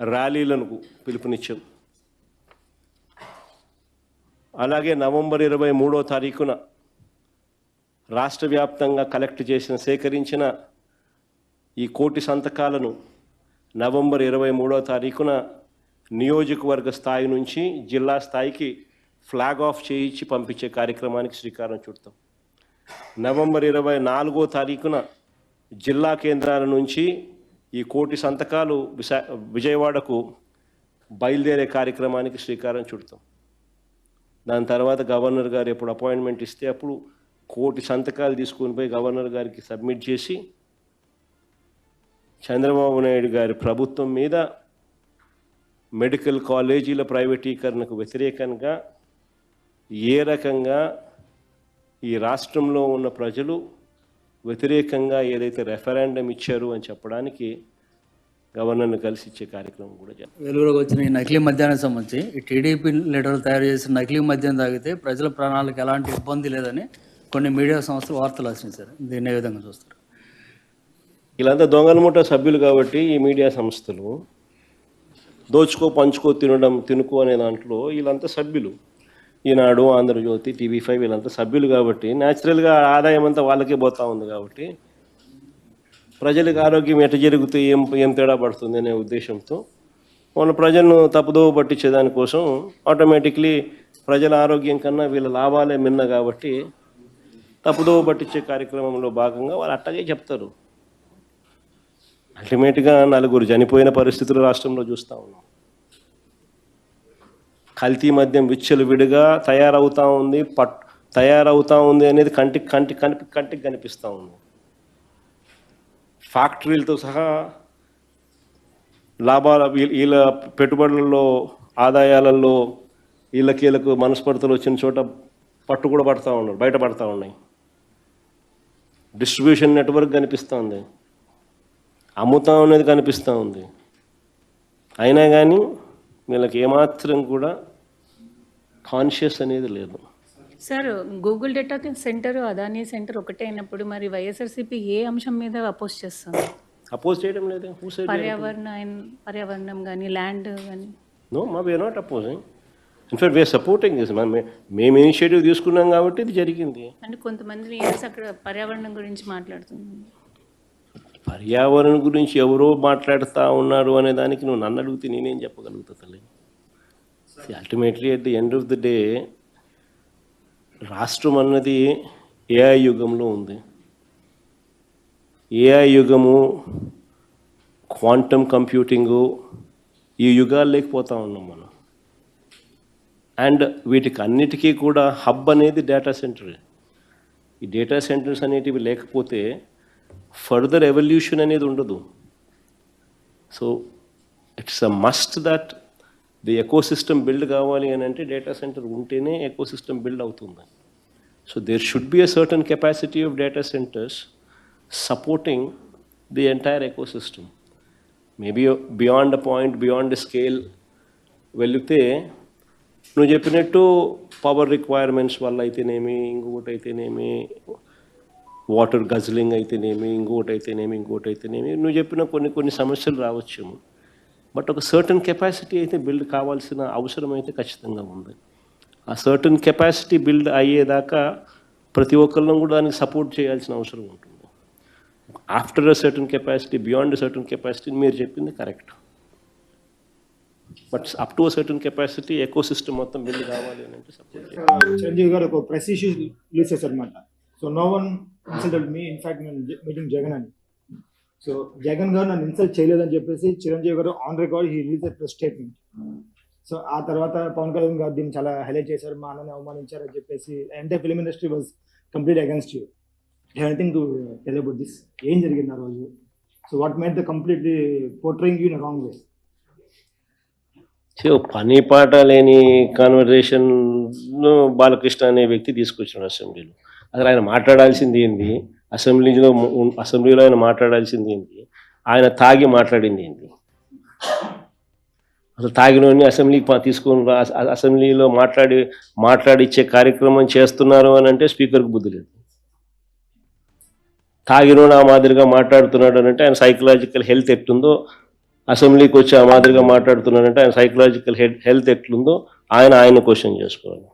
ర్యాలీలను పిలుపునిచ్చాం అలాగే నవంబర్ ఇరవై మూడో తారీఖున రాష్ట్ర వ్యాప్తంగా కలెక్ట్ చేసిన సేకరించిన ఈ కోటి సంతకాలను నవంబర్ ఇరవై మూడో తారీఖున నియోజకవర్గ స్థాయి నుంచి జిల్లా స్థాయికి ఫ్లాగ్ ఆఫ్ చేయించి పంపించే కార్యక్రమానికి శ్రీకారం చుడతాం. నవంబర్ ఇరవై నాలుగో తారీఖున జిల్లా కేంద్రాల నుంచి ఈ కోటి సంతకాలు విశా విజయవాడకు బయలుదేరే కార్యక్రమానికి శ్రీకారం చుడతాం. దాని తర్వాత గవర్నర్ గారు ఎప్పుడు అపాయింట్మెంట్ ఇస్తే అప్పుడు కోటి సంతకాలు తీసుకొని పోయి గవర్నర్ గారికి సబ్మిట్ చేసి చంద్రబాబు నాయుడు గారి ప్రభుత్వం మీద మెడికల్ కాలేజీల ప్రైవేటీకరణకు వ్యతిరేకంగా ఏ రకంగా ఈ రాష్ట్రంలో ఉన్న ప్రజలు వ్యతిరేకంగా ఏదైతే రెఫరెండం ఇచ్చారు అని చెప్పడానికి గవర్నర్ని కలిసి ఇచ్చే కార్యక్రమం కూడా వెలుగులోకి వచ్చిన ఈ నకిలీ మద్యానికి సంబంధించి ఈ టీడీపీ లీడర్లు తయారు చేసిన నకిలీ మద్యం తాగితే ప్రజల ప్రాణాలకు ఎలాంటి ఇబ్బంది లేదని కొన్ని మీడియా సంస్థలు వార్తలు వచ్చినాయి సార్. దీన్ని ఏ విధంగా చూస్తారు? వీళ్ళంతా దొంగల ముఠ సభ్యులు కాబట్టి ఈ మీడియా సంస్థలు దోచుకో పంచుకో తినడం తినుకో అనే దాంట్లో వీళ్ళంతా సభ్యులు. ఈనాడు ఆంధ్రజ్యోతి టీవీ ఫైవ్ వీళ్ళంతా సభ్యులు కాబట్టి న్యాచురల్గా ఆదాయం అంతా వాళ్ళకే పోతా ఉంది కాబట్టి ప్రజలకు ఆరోగ్యం ఎట జరిగితే ఏం ఏం తేడా పడుతుంది అనే ఉద్దేశంతో మన ప్రజలను తప్పుదోవ పట్టించే దానికోసం ఆటోమేటిక్లీ ప్రజల ఆరోగ్యం కన్నా వీళ్ళ లాభాలే మిన్న కాబట్టి తప్పుదోవ పట్టించే కార్యక్రమంలో భాగంగా వాళ్ళు అట్టగే చెప్తారు. అల్టిమేట్గా నలుగురు చనిపోయిన పరిస్థితులు రాష్ట్రంలో చూస్తూ ఉన్నాం. కల్తీ మద్యం విచ్చలు విడిగా తయారవుతా ఉంది పట్ తయారవుతా ఉంది అనేది కంటికి కంటి కనిపి కంటికి కనిపిస్తూ ఉంది. ఫ్యాక్టరీలతో సహా లాభాల వీళ్ళ- పెట్టుబడులలో ఆదాయాలలో వీళ్ళకి వీళ్ళకు మనస్పర్ధలు వచ్చిన చోట పట్టు కూడా పడతా ఉన్నారు బయట పడతా ఉన్నాయి. డిస్ట్రిబ్యూషన్ నెట్వర్క్ కనిపిస్తూ ఉంది. అమ్ముతా ఉన్నది కనిపిస్తూ ఉంది. అయినా కానీ వీళ్ళకి ఏమాత్రం కూడా కాన్షియస్ అనేది లేదు. Sir Google data centre Adani centre ఒకటే అయినప్పుడు మరి వైఎస్ఆర్సీపీ ఏ అంశం మీద అపోజ్ చేస్తుంది? అపోజ్ చేయడం లేదు. పర్యావరణ పర్యావరణం కానీ ల్యాండ్ కానీ నో మా we are not opposing in fact we are supporting this మేము ఇనిషియేటివ్ తీసుకున్నాం కాబట్టి ఇది జరిగింది. అంటే కొంతమంది లీడర్స్ అక్కడ పర్యావరణం గురించి మాట్లాడుతున్నారు. పర్యావరణం గురించి ఎవరో మాట్లాడుతూ ఉన్నారు అనే దానికి నువ్వు నన్ను అడిగితే నేనేం చెప్పగలుగుతా తల్లి? Ultimately at the end of the day రాష్ట్రం అన్నది ఏఐ యుగంలో ఉంది. ఏఐ యుగము క్వాంటమ్ కంప్యూటింగు ఈ యుగాలు లేకపోతా ఉన్నాం మనం. అండ్ వీటికి అన్నిటికీ కూడా హబ్ అనేది డేటా సెంటర్ ఈ డేటా సెంటర్స్ అనేటివి లేకపోతే ఫర్దర్ ఎవల్యూషన్ అనేది ఉండదు. So it's a must that the ecosystem build కావాలి అని అంటే డేటా సెంటర్ ఉంటేనే ఎకో సిస్టమ్ బిల్డ్ అవుతుంది. So there should be a certain capacity of data centres supporting the entire ecosystem maybe beyond a point beyond scale వెళితే నువ్వు చెప్పినట్టు power requirements వల్ల అయితేనేమి ఇంకొకటి అయితేనేమి వాటర్ గజ్లింగ్ అయితేనేమి ఇంకొకటి అయితేనేమి ఇంకొకటి అయితేనేమి నువ్వు చెప్పిన కొన్ని కొన్ని సమస్యలు రావచ్చు బట్ ఒక సర్టన్ కెపాసిటీ అయితే బిల్డ్ కావాల్సిన అవసరం అయితే ఖచ్చితంగా ఉంది. ఆ సర్టన్ కెపాసిటీ బిల్డ్ అయ్యేదాకా ప్రతి ఒక్కళ్ళం కూడా దానికి సపోర్ట్ చేయాల్సిన అవసరం ఉంటుంది. After a certain capacity beyond certain capacity మీరు చెప్పింది correct. But up to certain capacity ecosystem మొత్తం బిల్డ్ కావాలి అని అంటే సపోర్ట్ చంజీవ్ గారు ఒక ప్రెస్ ఇష్యూ రిలీజ్ చేశారు అనమాట so no one me in fact నేను మీటింగ్ జగన్ అని. సో జగన్ గారు నన్ను ఇన్సల్ట్ చేయలేదని చెప్పేసి చిరంజీవి గారు on record he release press statement so ఆ తర్వాత పవన్ కళ్యాణ్ గారు దీన్ని చాలా హైలైట్ చేశారు మా అన్నని అవమానించారు అని చెప్పేసి అంటే film industry was complete against you anything to tell about this ఏం జరిగింది ఆ రోజు? So what made the completely portraying you in wrong way so పని పాట లేని కాన్వర్జేషన్ బాలకృష్ణ అనే వ్యక్తి తీసుకొచ్చాడు అసెంబ్లీలో. అసలు ఆయన మాట్లాడాల్సింది ఏంది? అసెంబ్లీలో అసెంబ్లీలో ఆయన మాట్లాడాల్సింది ఏంటి? ఆయన తాగి మాట్లాడింది ఏంటి? అసలు తాగినోని అసెంబ్లీకి తీసుకొని అస- అసెంబ్లీలో మాట్లాడి మాట్లాడిచ్చే కార్యక్రమం చేస్తున్నారు అని అంటే స్పీకర్కి బుద్ధి లేదు. తాగినోడు ఆ మాదిరిగా మాట్లాడుతున్నాడు అని అంటే ఆయన సైకలాజికల్ హెల్త్ ఎట్టుందో అసెంబ్లీకి వచ్చి ఆ మాదిరిగా మాట్లాడుతున్నాడంటే ఆయన సైకలాజికల్ హెల్త్ ఎట్లుందో ఆయన ఆయన క్వశ్చన్ చేసుకోవాలి.